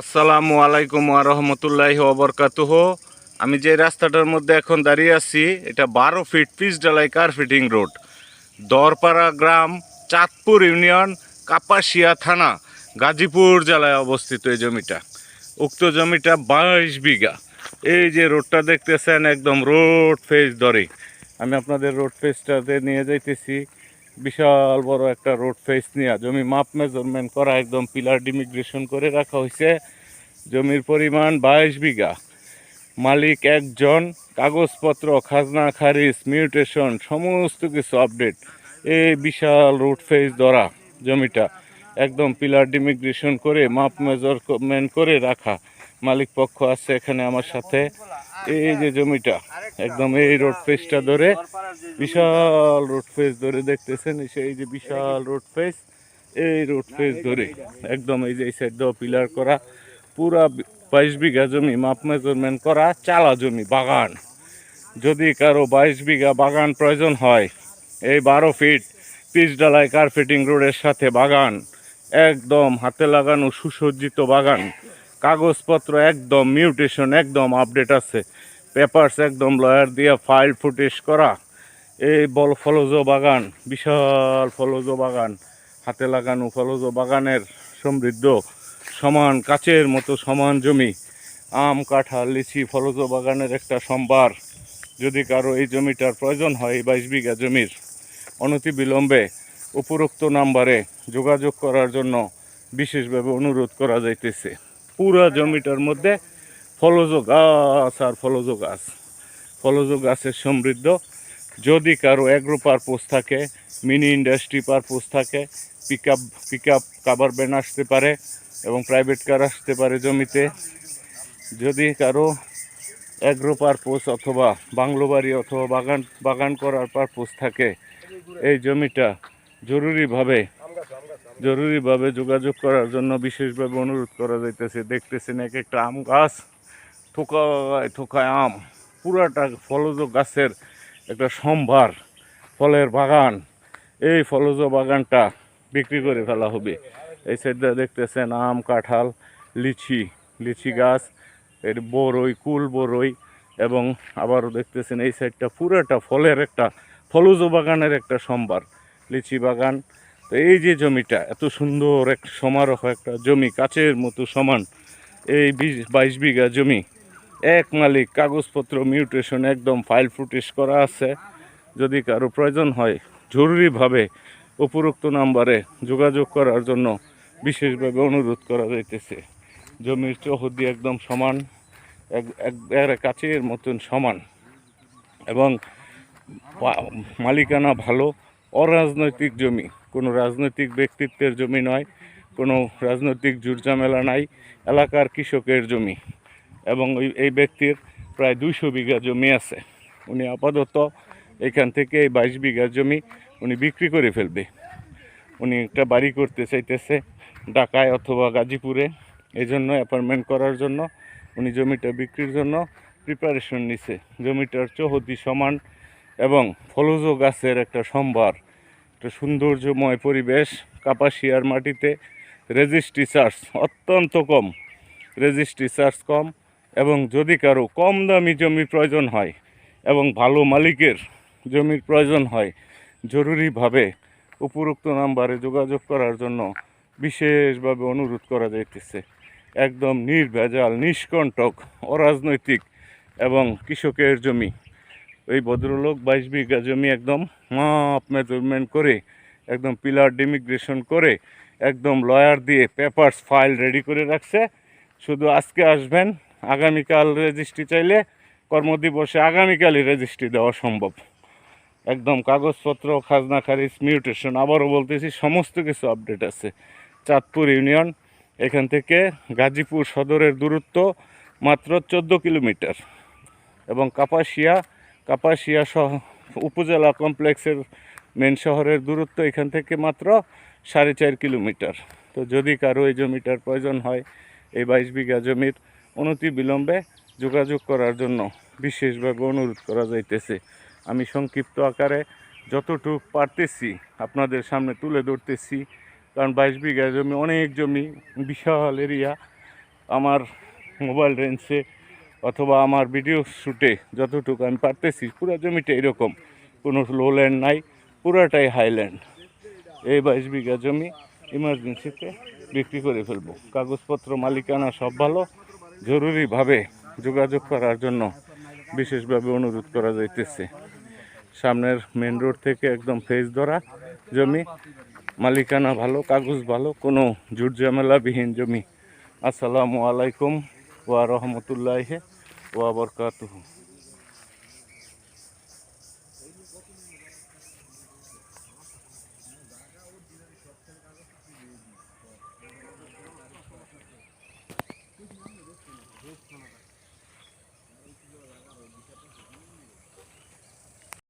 আসসালামু আলাইকুম রহমতুল্লাহ ওবরকাতুহ আমি যে রাস্তাটার মধ্যে এখন দাঁড়িয়ে আছি, এটা বারো ফিট পিস ডালাই কার্পেটিং রোড। দরপাড়া গ্রাম, চাঁদপুর ইউনিয়ন, কাপাসিয়া থানা, গাজীপুর জেলায় অবস্থিত এই জমিটা। উক্ত জমিটা বাইশ বিঘা। এই যে রোডটা দেখতেছেন, একদম রোড ফেস ধরে আমি আপনাদের রোড ফেসটাতে নিয়ে যাইতেছি। বিশাল বড় একটা রোড ফেস নিয়ে জমি মাপ মেজারমেন্ট করা, একদম পিলার ডিমিগ্রেশন করে রাখা হয়েছে। জমির পরিমাণ বাইশ বিঘা। মালিক একজন, কাগজপত্র, খাজনা, খারিজ মিউটেশন সমস্ত কিছু আপডেট এই বিশাল রোড ফেস ধরা জমিটা, একদম পিলার ডিমিগ্রেশন করে, মাপ মেজারমেন্ট করে রাখা। মালিক পক্ষ আছে এখানে আমার সাথে। এই যে জমিটা, একদম এই রোড ফেসটা ধরে, বিশাল রোড ফেস ধরে দেখতেছেন? এই সেই যে বিশাল রোড ফেস এই রোড ফেস ধরে, একদম এই যে, এই সাইড পিলার করা, পুরা বাইশ বিঘা জমি মাপ মেজারমেন্ট করা, চালা জমি, বাগান। যদি কারও বাইশ বিঘা বাগান প্রয়োজন হয়, এই বারো ফিট পিচ ডালাই কার্পেটিং রোডের সাথে বাগান, একদম হাতে লাগানো সুসজ্জিত বাগান। কাগজপত্র একদম মিউটেশন একদম আপডেট আছে। পেপারস একদম লয়ার দিয়ে ফাইল ফুটেজ করা। এই বল ফলজ বাগান, বিশাল ফলজ বাগান। হাতে লাগানো ফলজ বাগানের সমৃদ্ধ, সমান কাচের মতো সমান জমি। আম, কাঁঠাল, লিচি ফলজ বাগানের একটা সম্ভার। যদি কারও এই জমিটার প্রয়োজন হয় এই বাইশ বিঘা জমির অনতি বিলম্বে উপরোক্ত নাম্বারে যোগাযোগ করার জন্য বিশেষভাবে অনুরোধ করা যাইতেছে। পুরা জমিটার মধ্যে ফলজ গাছ আর ফলজ গাছ। ফলজ গাছের সমৃদ্ধ। যদি কারও অ্যাগ্রো পারপোজ থাকে মিনি ইন্ডাস্ট্রি পারপোজ থাকে পিক আপ পিক আপ কাবার ব্যান আসতে পারে এবং প্রাইভেট কার আসতে পারে জমিতে। যদি কারও অ্যাগ্রো পারপোজ অথবা বাংলো বাড়ি অথবা বাগান বাগান করার পারপোজ থাকে, এই জমিটা জরুরিভাবে জরুরিভাবে যোগাযোগ করার জন্য বিশেষভাবে অনুরোধ করা যাইতেছে। দেখতেছেন এক একটা আম গাছ থোকায় থোকায় আম, পুরাটা ফলজ গাছের একটা সম্ভার, ফলের বাগান। এই ফলজ বাগানটা বিক্রি করে ফেলা হবে। এই সাইডটা দেখতেছেন আম, কাঁঠাল, লিচি লিচি গাছ, এর বড়ই কুল বড়ই এবং আবারও দেখতেছেন এই সাইডটা পুরাটা ফলের একটা, ফলজ বাগানের একটা সম্ভার। লিচি বাগান তো এই যে জমিটা, এত সুন্দর এক সমারোহ, একটা জমি, কাচের মতো সমান, এই বিশ, বাইশ বিঘা জমি, এক মালিক, কাগজপত্র মিউটেশন একদম ফাইল ফুটেজ করা আছে। যদি কারও প্রয়োজন হয়, জরুরিভাবে উপরোক্ত নাম্বারে যোগাযোগ করার জন্য বিশেষভাবে অনুরোধ করা যাইতেছে। জমির চৌহদ্দি একদম সমান, এক কাচের মতন সমান এবং মালিকানা ভালো, অরাজনৈতিক জমি। কোনো রাজনৈতিক ব্যক্তিত্বের জমি নয়, কোনো রাজনৈতিক জুরঝামেলা নাই, এলাকার কৃষকের জমি। এবং ওই, এই ব্যক্তির প্রায় দুইশো বিঘা জমি আছে। উনি আপাতত এখান থেকে এই বাইশ বিঘা জমি উনি বিক্রি করে ফেলবে। উনি একটা বাড়ি করতে চাইতেছে ঢাকায় অথবা গাজীপুরে। এই জন্য অ্যাপার্টমেন্ট করার জন্য উনি জমিটা বিক্রির জন্য প্রিপারেশন নিছে। জমিটার চৌহদ্দি সমান এবং ফলজ গাছের একটা সম্ভার। একটা সৌন্দর্যময় পরিবেশ কাপাসিয়ার মাটিতে রেজিস্ট্রি চার্জ অত্যন্ত কম, রেজিস্ট্রি চার্জ কম এবং যদি কারও কম দামি জমি প্রয়োজন হয় এবং ভালো মালিকের জমির প্রয়োজন হয়, জরুরিভাবে উপরোক্ত নাম্বারে যোগাযোগ করার জন্য বিশেষভাবে অনুরোধ করা যাইতেছে। একদম নির্ভেজাল, নিষ্কণ্টক, অরাজনৈতিক এবং কৃষকের জমি। এই ভদ্রলোক বাইশ বিঘা জমি একদম মাপ মেজারমেন্ট করে, একদম পিলার ডিমিগ্রেশন করে, একদম লয়ার দিয়ে পেপারস ফাইল রেডি করে রাখছে। শুধু আজকে আসবেন, আগামীকাল রেজিস্ট্রি চাইলে কর্মদিবসে আগামীকালই রেজিস্ট্রি দেওয়া সম্ভব। একদম কাগজপত্র, খাজনা, খারিজ মিউটেশন আবারও বলতেছি, সমস্ত কিছু আপডেট আছে। চাঁদপুর ইউনিয়ন, এখান থেকে গাজীপুর সদরের দূরত্ব মাত্র চোদ্দ কিলোমিটার। এবং কাপাসিয়া কাপাসিয়া সহ উপজেলা কমপ্লেক্সের মেন শহরের দূরত্ব এখান থেকে মাত্র সাড়ে চার কিলোমিটার। তো যদি কারও এই জমিটার প্রয়োজন হয়, এই বাইশ বিঘা জমির অনতি বিলম্বে যোগাযোগ করার জন্য বিশেষভাবে অনুরোধ করা যাইতেছে। আমি সংক্ষিপ্ত আকারে যতটুক পারতেছি আপনাদের সামনে তুলে ধরতেছি, কারণ বাইশ বিঘা জমি অনেক জমি, বিশাল এরিয়া আমার মোবাইল রেঞ্জে অথবা আমার ভিডিও শ্যুটে যতটুকু আমি পারতেছি, পুরো জমিটা এরকম। কোনো লোল্যান্ড নাই, পুরাটাই হাইল্যান্ড এই বাইশ বিঘা জমি ইমার্জেন্সিতে বিক্রি করে ফেলব। কাগজপত্র, মালিকানা সব ভালো। জরুরিভাবে যোগাযোগ করার জন্য বিশেষভাবে অনুরোধ করা যাইতেছে। সামনের মেন রোড থেকে একদম ফেস ধরা জমি। মালিকানা ভালো, কাগজ ভালো, কোনো জুট ঝামেলাবিহীন জমি। আসসালামু আলাইকুম। ওয়া রহমতুল্লাহ ওয়া বরকাতুহু।